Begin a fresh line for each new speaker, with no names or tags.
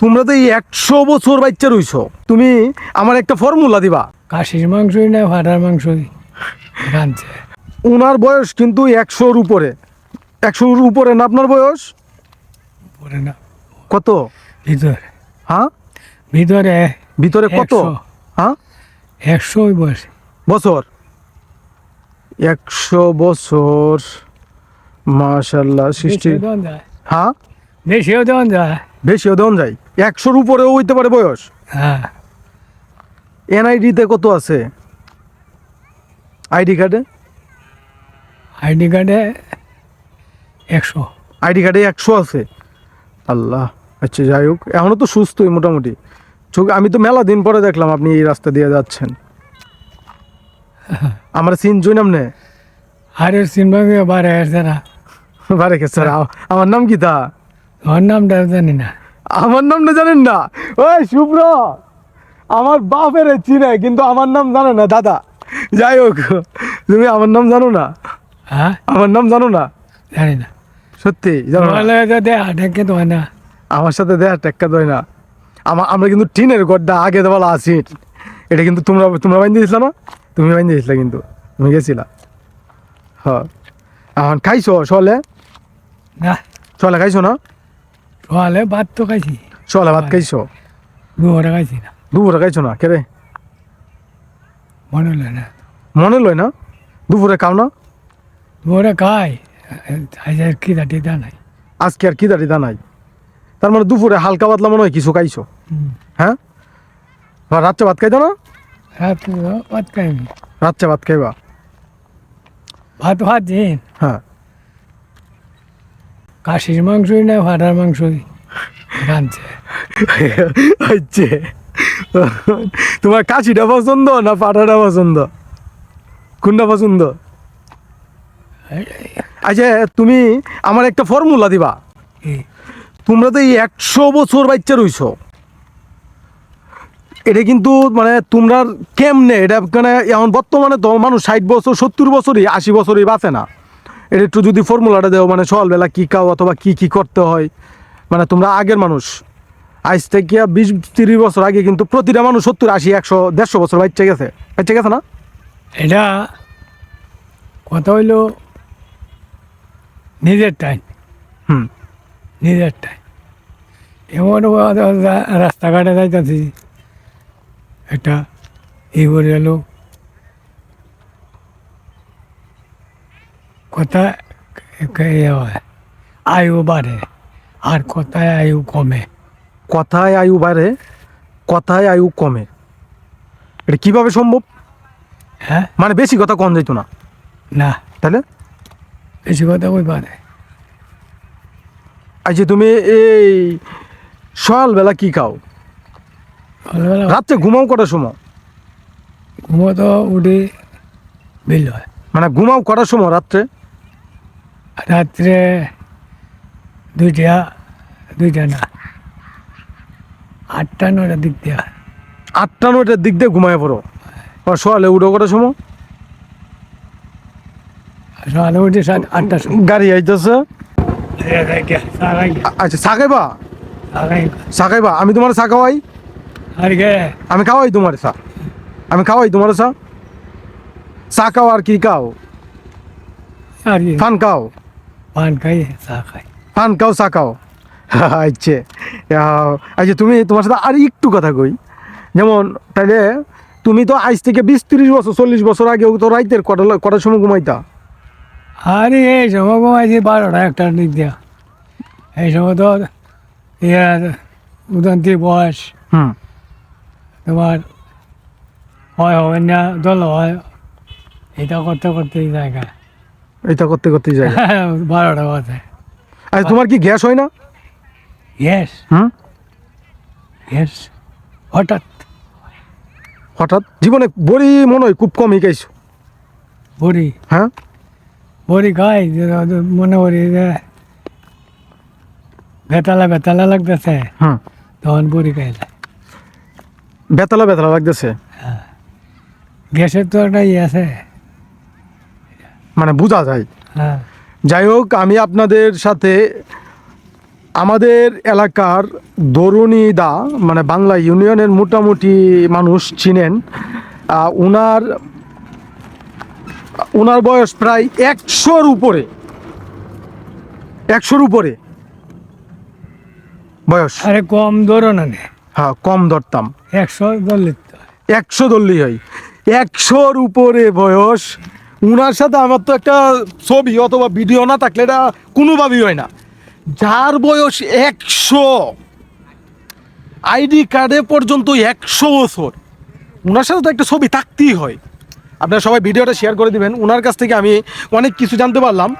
তোমরা তো এই একশো বছর বাচ্চা রইছ। তুমি আমার একটা ফর্মুলা দিবা।
কাশির মাংসই না ভাড়ার মাংসই? রাঁধছে
ওনার বয়স কিন্তু একশোর উপরে। একশোর উপরে না আপনার বয়স?
পরে না।
কত?
ভিতরে।
হ্যাঁ?
ভিতরে
ভিতরে কত। হ্যাঁ?
একশো বয়স।
বছর? একশো বছর। মাশাল্লাহ সৃষ্টি। হ্যাঁ?
বেশিও দেওয়া যায়।
বেশিও দেওয়া যায়। একশোর উপরেও হইতে পারে বয়স।
হ্যাঁ।
এনআইডিতে কত আছে? আইডি কার্ডে?
আইডি কার্ডে একশো।
আইডি কার্ডে একশো আছে। আল্লাহ আচ্ছা যাই হোক এখনও তো সুস্থই মোটামুটি। চোখ আমি তো মেলা দিন পরে দেখলাম আপনি এই রাস্তা দিয়ে যাচ্ছেন। আমার সিন জুই নামনে
আরে সিনবাগে বারে আসছে না।
বারে স্যার আমার নাম কি তা?
ওর নামটা জানি না।
আমার নাম না জানেন না? ওই শুভ্র। আমার বাপের চিনে কিন্তু আমার নাম জানে না দাদা। যাই হোক তুমি আমার নাম জানো না?
হ্যাঁ?
আমার নাম জানো না?
জানি না।
সত্যি জানো না? আমার সাথে দেয়া টেক্কা দেয় না। আমার আমরা কিন্তু টিনের গড্ডা আগে দেওয়ালা আছি। এটা কিন্তু তোমরা তোমরা বাইন দিয়েছিল না? তুমি বাইন দিয়েছিলে কিন্তু। তুমি গেছিলা। হ্যাঁ এখন খাইছো সলে
না।
সলে খাইছো না?
সকালে ভাত তো খাইছি।
সলে ভাত খাইছো?
দুপুরে খাইছি না।
দুপুরে খাইছো না? কেরে?
মনে হলো না।
মনে লয় না? দুপুরে খাও না?
দুপুরে খাই। আজ আর কি দাঁড়িয়ে দা নাই।
আজকে আর কি দাঁড়ি নাই? তার মানে দুপুরে হালকা পাতলা মনে হয় কিছু খাইছো। হ্যাঁ? রাত্রে ভাত খাইতো না?
রাত্রে ভাত খাইনি।
রাত্রে ভাত খাইবা?
ভাত ভাত দিন?
হ্যাঁ।
কাশির মাংসই না ভাড়ার মাংসই? রাঁধছে
হচ্ছে। তোমার কাশিটা পছন্দ না পাটাটা পছন্দ? কোনটা পছন্দ? আচ্ছা তুমি আমার একটা ফর্মুলা দিবা। তোমরা তো এই একশো বছর বাচ্চা রইছ। এটা কিন্তু মানে তোমরা কেমনে? এটা মানে এখন বর্তমানে তো মানুষ ষাট বছর সত্তর বছরই আশি বছরই বাঁচে না। এটা একটু যদি ফর্মুলাটা দেও মানে সকালবেলা কী খাও অথবা কি কি করতে হয়? মানে তোমরা আগের মানুষ। আজ থেকে বিশ তিরিশ বছর আগে কিন্তু প্রতিটা মানুষ সত্তর আশি একশো দেড়শো বছর বাচ্চা গেছে। বাচ্চা গেছে না?
এটা কথা হইল নিজের টাইম।
হুম।
নিজের টাইম। এমন রাস্তাঘাটে যাইতেছি একটা ই করে এলো কথা ইয়ে হয়? আয়ু বাড়ে। আর কথায় আয়ু কমে।
কথায় আয়ু বাড়ে কথায় আয়ু কমে। এটা কীভাবে সম্ভব?
হ্যাঁ?
মানে বেশি কথা কম যেত না।
না।
তাহলে?
বেশি কথা ওই বাড়ে?
আচ্ছা তুমি এই সকালবেলা কি খাও? রাত্রে ঘুমাও কটার সময়?
ঘুমো তো উঠি বিল হয়।
মানে ঘুমাও কটার সময় রাত্রে?
রাত্রে দুইটা দুইটা না আটটা নটার দিক দিয়ে।
আটটা নয়টার দিক দিয়ে ঘুমায় পড়ো। আর সকালে উঠো কটার সময়?
সকালে উঠি সাত আটটার সময়।
গাড়ি আইতেছে? আচ্ছা চা খাইবা? আমি তোমার চা খাওয়াই। আমি খাওয়াই তোমার চা। আমি খাওয়াই তোমার চা। চা খাও আর কি খাও?
আর কি?
ফান খাও।
পান খাই চা খাই।
পান খাও চা খাও। আচ্ছা। আচ্ছা তুমি তোমার সাথে আর একটু কথা কই। যেমন তাইলে তুমি তো আজ থেকে বিশ তিরিশ বছর চল্লিশ বছর আগেও তো রাইতের কটা কটার সময় ঘুমাইতা?
আর এই সময় ঘুমাইছি বারোটা একটার দিক দিয়া। এই সময় তো উদন্তি বয়স।
হুম।
তোমার হয় হবে না দল হয়। এটা করতে করতে এই জায়গায়
এটা করতে করতে যাই।
বারোটা বাজে।
আচ্ছা তোমার কি গ্যাস হয় না?
গ্যাস?
হুম?
ইয়েস হঠাৎ।
হঠাৎ? জীবনে বড়ি মনে হয় খুব কমই খাইছো।
বড়ি?
হ্যাঁ?
বড়ি খাই মনে করি যে বেতালা বেতালা লাগতেছে।
হ্যাঁ
তখন বড়ি খাইলে
বেতলা বেতলা লাগতেছে? হ্যাঁ।
গ্যাসের তো একটা ইয়ে আছে।
মানে বোঝা যায়।
হ্যাঁ।
যাই হোক আমি আপনাদের সাথে আমাদের এলাকার দা মানে বাংলা ইউনিয়নের মোটামুটি মানুষ চিনেন আহ, উনার উনার বয়স প্রায় একশোর উপরে। একশোর উপরে বয়স।
আরে কম ধরো না
হ্যাঁ কম ধরতাম।
একশো ধরলে
একশো ধরলেই হয়। একশোর উপরে বয়স উনার সাথে আমার তো একটা ছবি অথবা ভিডিও না থাকলে এটা কোনোভাবেই হয় না। যার বয়স একশো। আইডি কার্ডে পর্যন্ত একশো বছর। ওনার সাথে তো একটা ছবি থাকতেই হয়। আপনারা সবাই ভিডিওটা শেয়ার করে দিবেন। ওনার কাছ থেকে আমি অনেক কিছু জানতে পারলাম।